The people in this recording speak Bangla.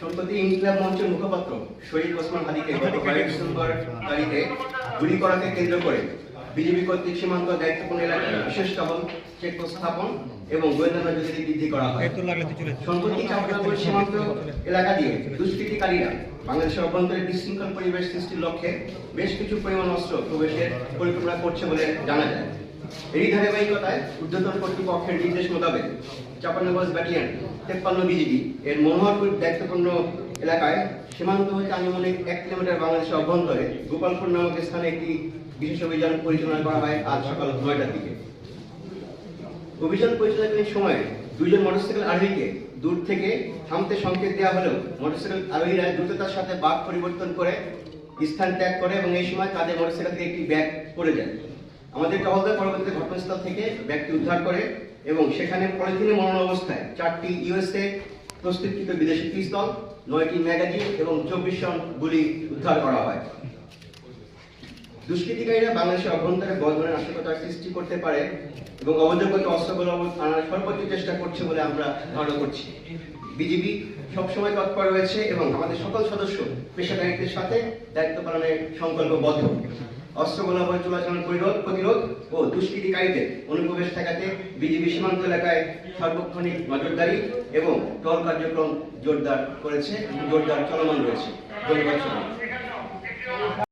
সম্প্রতি ইনকিলাব মঞ্চের মুখপাত্র শহীদ ওসমান হাদিকে গত কয়েক ডিসেম্বর তারিখে গুলি করাকে কেন্দ্র করে বিজেপি কর্তৃক সীমান্ত দায়িত্বপূর্ণ এলাকায় বিশেষ টহল স্থাপন এবং গোয়েন্দা নজরদারি বৃদ্ধি করা হয়। সম্প্রতি সীমান্ত এলাকা দিয়ে দুষ্কৃতিকারীরা বাংলাদেশের অভ্যন্তরে বিশৃঙ্খল পরিবেশ সৃষ্টির লক্ষ্যে বেশ কিছু পরিমাণ অস্ত্র প্রবেশের পরিকল্পনা করছে বলে জানা যায়। এই ধারাবাহিকতায় ঊর্ধ্বতন কর্তৃপক্ষের নির্দেশ মোতাবেক চাপানগঞ্জ ব্যাটালিয়ন, তেপ্পান্ন বিজিবি এর মনোহরপুর দায়িত্বপূর্ণ এলাকায় সীমান্ত হতে আনুমানিক এক কিলোমিটার বাংলাদেশের অভ্যন্তরে গোপালপুর নামক স্থানে একটি বিশেষ অভিযান পরিচালনা করা হয় আজ সকাল নয়টার দিকে। অভিযান পরিচালনাকালীন সময়ে দুইজন মোটরসাইকেল আরোহীকে দূর থেকে থামতে সংকেত দেওয়া হলেও মোটরসাইকেল আরোহীরা দ্রুততার সাথে বাঘ পরিবর্তন করে স্থান ত্যাগ করে এবং এই সময় তাদের মোটরসাইকেল থেকে একটি ব্যাগ পড়ে যায়। আমাদের টহলদার পরবর্তীতে ঘটনাস্থল থেকে ব্যক্তি উদ্ধার করে এবং সেখানে পলিথিনে মরণ অবস্থায় চারটি ইউএসএ প্রস্তুতকৃত বিদেশি পিস্তল, নয়টি ম্যাগাজিন এবং চব্বিশ জন গুলি উদ্ধার করা হয়। দুষ্কৃতিকারীরা বাংলাদেশের অভ্যন্তরে বড় ধরনের সৃষ্টি করতে পারে এবং অবৈধগত অস্ত্রগুলো আনার সর্বোচ্চ চেষ্টা করছে বলে আমরা ধারণা করছি। বিজিবি সবসময় তৎপর রয়েছে এবং আমাদের সকল সদস্য পেশাদারিত্বের সাথে দায়িত্ব পালনের সংকল্পবদ্ধ অস্ত্রগুলো চলাচল পরিরোধ প্রতিরোধ ও দুষ্কৃতিকারীদের অনুপ্রবেশ ঠেকাতে বিজিবি সীমান্ত এলাকায় সার্বক্ষণিক নজরদারি এবং টহল কার্যক্রম জোরদার করেছে জোরদার চলমান রয়েছে ধন্যবাদ।